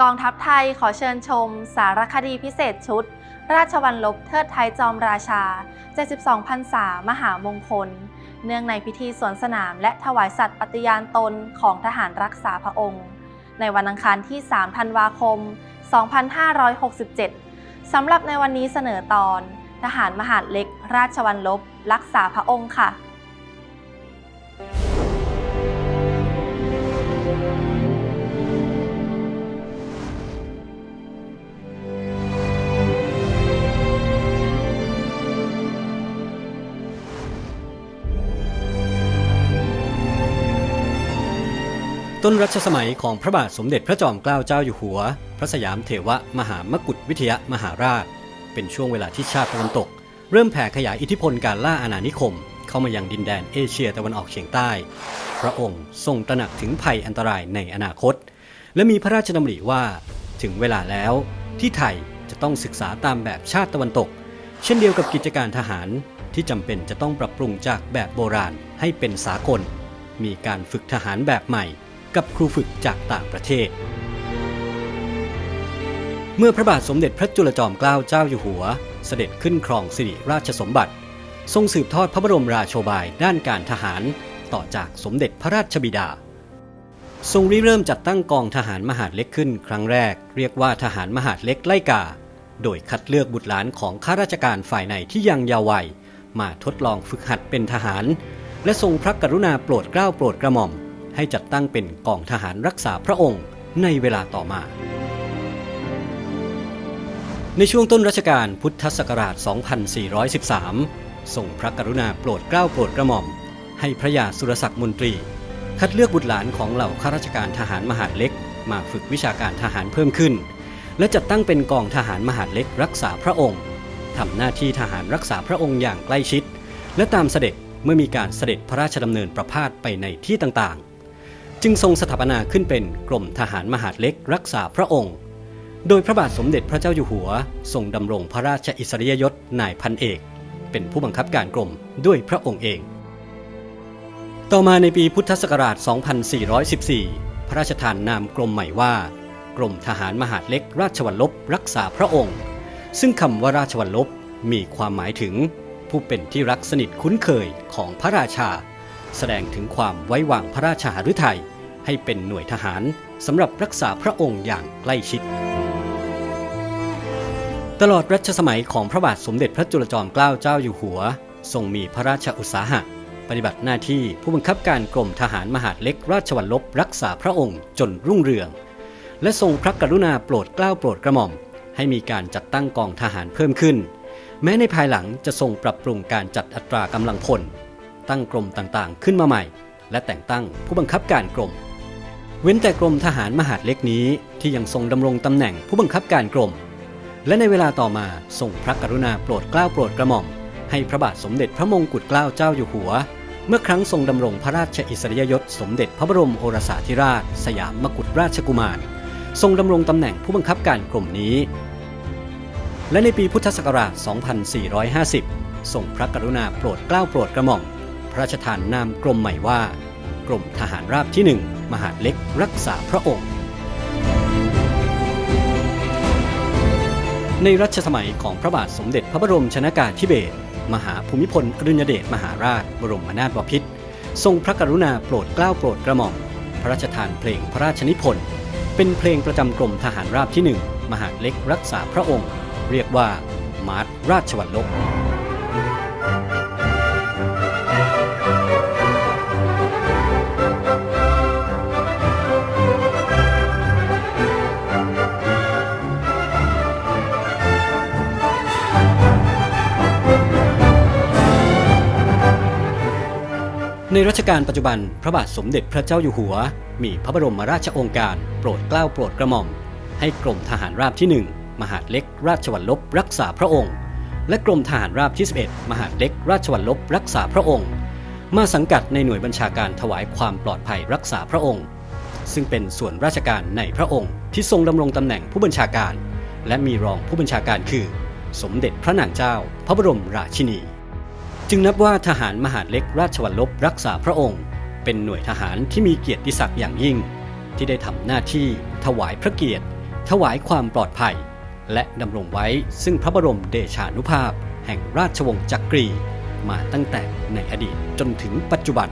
กองทัพไทยขอเชิญชม สารคดีพิเศษชุด ราชวัลลบเทิดไทยจอมราชา 72พรรษามหามงคล เนื่องในพิธีสวนสนามและถวายสัตย์ปฏิญาณตนของทหารรักษาพระองค์ ในวันอังคารที่ 3 ธันวาคม 2567 สำหรับในวันนี้เสนอตอน ทหารมหาดเล็ก ราชวัลลบ รักษาพระองค์ค่ะ ต้นรัชสมัยของพระบาทสมเด็จพระจอมเกล้าเจ้าอยู่หัว พระสยามเถวมหามกุฏวิทยามหาราช เป็นช่วงเวลาที่ชาติตะวันตก เริ่มแผ่ขยายอิทธิพลการล่าอาณานิคม เข้ามายังดินแดนเอเชียตะวันออกเฉียงใต้ พระองค์ทรงตระหนักถึงภัยอันตรายในอนาคต และมีพระราชดำริว่า ถึงเวลาแล้ว ที่ไทยจะต้องศึกษาตามแบบชาติตะวันตก เช่นเดียวกับกิจการทหารที่จำเป็นจะต้องปรับปรุงจากแบบโบราณให้เป็นสากล มีการฝึกทหารแบบใหม่ กับครูฝึกจากต่างประเทศ เมื่อพระบาทสมเด็จพระจุลจอมเกล้าเจ้าอยู่หัว เสด็จขึ้นครองสิริราชสมบัติ ทรงสืบทอดพระบรมราโชบายด้านการทหารต่อจากสมเด็จพระราชบิดา ทรงริเริ่มจัดตั้งกองทหารมหาดเล็กขึ้นครั้งแรก เรียกว่าทหารมหาดเล็กไล่กา โดยคัดเลือกบุตรหลานของข้าราชการฝ่ายในที่ยังเยาว์วัยมาทดลองฝึกหัดเป็นทหาร และทรงพระกรุณาโปรดเกล้าโปรดกระหม่อม ให้จัดตั้งเป็นกองทหารรักษาพระองค์ในเวลาต่อมา ในช่วงต้นรัชกาลพุทธศักราช 2413ทรงพระกรุณาโปรดเกล้าโปรดกระหม่อม ให้พระยาสุรศักดิ์มนตรี คัดเลือกบุตรหลานของเหล่าข้าราชการทหารมหาดเล็ก มาฝึกวิชาการทหารเพิ่มขึ้น และจัดตั้งเป็นกองทหารมหาดเล็กรักษาพระองค์ทำหน้าที่ทหารรักษาพระองค์อย่างใกล้ชิด และตามเสด็จเมื่อมีการเสด็จพระราชดำเนินประพาสไปในที่ต่าง จึงทรงสถาปนาขึ้นเป็นกรมทหารมหาดเล็กรักษาพระองค์ โดยพระบาทสมเด็จพระเจ้าอยู่หัวทรงดำรงพระราชอิสริยยศนายพันเอก เป็นผู้บังคับการกรมด้วยพระองค์เอง ต่อมาในปีพุทธศักราช 2414 พระราชทานนามกรมใหม่ว่า กรมทหารมหาดเล็กราชวัลลบรักษาพระองค์ ซึ่งคำว่าราชวัลลบมีความหมายถึง ผู้เป็นที่รักสนิทคุ้นเคยของพระราชา แสดงถึงความไว้วางพระราชหฤทัยให้เป็นหน่วยทหารสำหรับรักษาพระองค์อย่างใกล้ชิด ตลอดรัชสมัยของพระบาทสมเด็จพระจุลจอมเกล้าเจ้าอยู่หัว ทรงมีพระราชอุตสาหะ ปฏิบัติหน้าที่ผู้บังคับการกรมทหารมหาดเล็กราชวัลลบรักษาพระองค์จนรุ่งเรือง และทรงพระกรุณาโปรดเกล้าโปรดกระหม่อม ให้มีการจัดตั้งกองทหารเพิ่มขึ้น แม้ในภายหลังจะทรงปรับปรุงการจัดอัตรากำลังพล ตั้งกรมต่างๆ ขึ้นมาใหม่ และแต่งตั้งผู้บังคับการกรม เว้นแต่กรมทหารมหาดเล็กนี้ที่ยังทรงดำรงตำแหน่งผู้บังคับการกรม และในเวลาต่อมาทรงพระกรุณาโปรดเกล้าโปรดกระหม่อม ให้พระบาทสมเด็จพระมงกุฎเกล้าเจ้าอยู่หัว เมื่อครั้งทรงดำรงพระราชอิสริยยศสมเด็จพระบรมโอรสาธิราช สยามมกุฎราชกุมาร ทรงดำรงตำแหน่งผู้บังคับการกรมนี้ และในปีพุทธศักราช 2450 ทรงพระกรุณาโปรดเกล้าโปรดกระหม่อม ระราชทานนามกรมใหม่ว่า กรมทหารราบที่หนึ่งมหาดเล็กรักษาพระองค์ ในรัชสมัยของพระบาทสมเด็จพระบรมชนากาธิเบศรมหาภูมิพลอดุลยเดชมหาราช บรมนาถบพิตรทรงพระกรุณาโปรดเกล้าโปรดกระหม่อมพระราชทานเพลงพระราชนิพนธ์เป็นเพลงประจำกรมทหารราบที่หนึ่งมหาดเล็กรักษาพระองค์ เรียกว่ามาร์ทราชวัลลบ ในรัชกาลปัจจุบันพระบาทสมเด็จพระเจ้าอยู่หัว มีพระบรมราชโองการ โปรดเกล้าโปรดกระหม่อม ให้กรมทหารราบที่ 1 มหาดเล็กราชวัลลบรักษาพระองค์ และกรมทหารราบที่ 11 มหาดเล็กราชวัลลบรักษาพระองค์ มาสังกัดในหน่วยบัญชาการถวายความปลอดภัยรักษาพระองค์ ซึ่งเป็นส่วนราชการในพระองค์ที่ทรงดำรงตำแหน่งผู้บัญชาการ และมีรองผู้บัญชาการคือ สมเด็จพระนางเจ้า พระบรมราชินี จึงนับว่าทหารมหาดเล็กราชวัลลบรักษาพระองค์ เป็นหน่วยทหารที่มีเกียรติศักดิ์อย่างยิ่ง ที่ได้ทำหน้าที่ถวายพระเกียรติ ถวายความปลอดภัย และดำรงไว้ซึ่งพระบรมเดชานุภาพ แห่งราชวงศ์จักรี มาตั้งแต่ในอดีตจนถึงปัจจุบัน